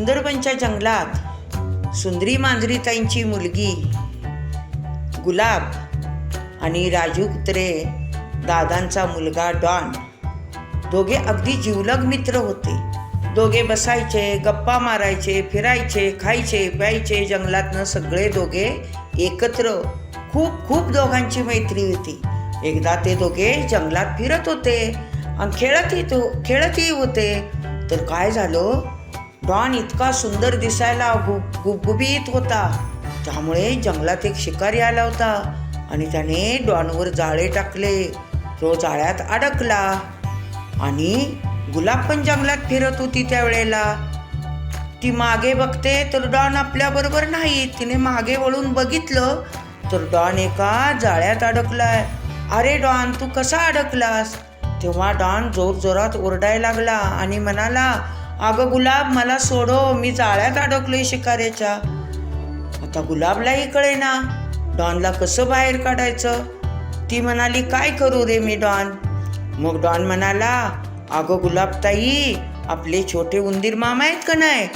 सुंदरबनच्या जंगलात सुंदरी मांजरीताईंची मुलगी गुलाब आणि राजू कुत्रे दादांचा मुलगा डॉन दोघे अगदी जिवलग मित्र होते. दोघे बसायचे गप्पा मारायचे फिरायचे खायचे प्यायचे जंगलातनं सगळे दोघे एकत्र. खूप खूप दोघांची मैत्री होती. एकदा ते दोघे जंगलात फिरत होते. आणि खेळतही तो खेळतही होते. तर काय झालं? डॉन इतका सुंदर दिसायला गुबगुबीत होता. त्यामुळे जंगलात एक शिकारी आला होता आणि त्याने डॉनवर जाळे टाकले. तो जाळ्यात अडकला आणि गुलाब पण जंगलात फिरत होती त्यावेळेला. ती मागे बघते तर डॉन आपल्या बरोबर नाही. तिने मागे वळून बघितलं तर डॉन एका जाळ्यात अडकलाय. अरे डॉन तू कसा अडकलास? तेव्हा डॉन जोर जोरात ओरडायला लागला आणि म्हणाला अगं गुलाब मला सोडो मी जाळ्यात अडकलोय शिकाऱ्याच्या. आता गुलाबलाही कळेना डॉनला कसं बाहेर काढायचं? ती म्हणाली काय करू रे मी डॉन? मग डॉन म्हणाला अगं गुलाबताई आपले छोटे उंदीर मामा आहेत का नाही?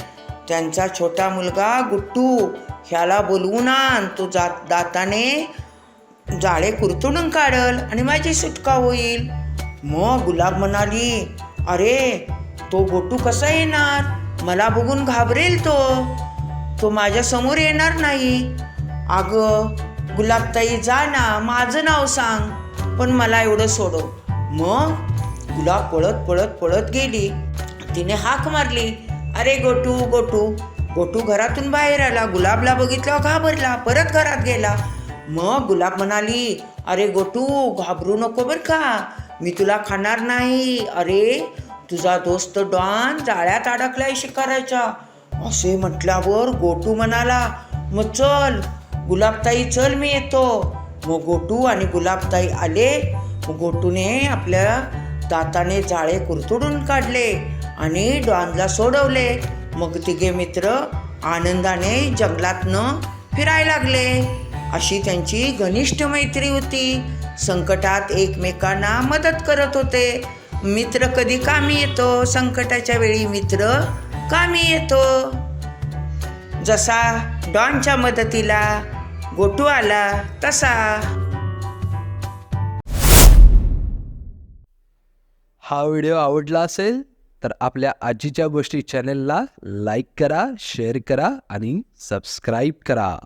त्यांचा छोटा मुलगा गुट्टू ह्याला बोलवून आण. तो जात दाताने जाळे कुरतडून काढल आणि माझी सुटका होईल. मग गुलाब म्हणाली अरे तो गोटू कसा येणार? मला बघून घाबरेल तो. तो माझ्यासमोर येणार नाही. अगं गुलाबताई जा ना माझं नाव सांग. पण मला एवढं सोडव. मग? गुलाब पळत पळत पळत गेली. तिने हाक मारली. अरे गोटू गोटू. गोटू घरातून बाहेर आला. गुलाबला बघितलं घाबरला. परत घरात गेला. मग गुलाब म्हणाली अरे गोटू घाबरू नको बर का. मी तुला खाणार नाही. अरे तुझा दोस्त डॉन जाळ्यात अडकलाय शिकारायच्या. असे म्हटल्यावर गोटू म्हणाला मग चल गुलाबताई चल मी येतो. मग गोटू आणि गुलाबताई आले. मग गोटूने आपल्या दाताने जाळे कुरतुडून काढले आणि डॉनला सोडवले. मग तिघे मित्र आनंदाने जंगलातनं फिरायला लागले. अशी त्यांची घनिष्ठ मैत्री होती. संकटात एकमेकांना मदत करत होते. मित्र कधी कामी येतो? संकटाच्या वेळी मित्र कामी येतो. जसा डॉनच्या मदतीला गोटू आला तसा. हा व्हिडिओ आवडला असेल तर आपल्या आजीच्या गोष्टी चॅनलला लाईक करा शेअर करा आणि सबस्क्राईब करा.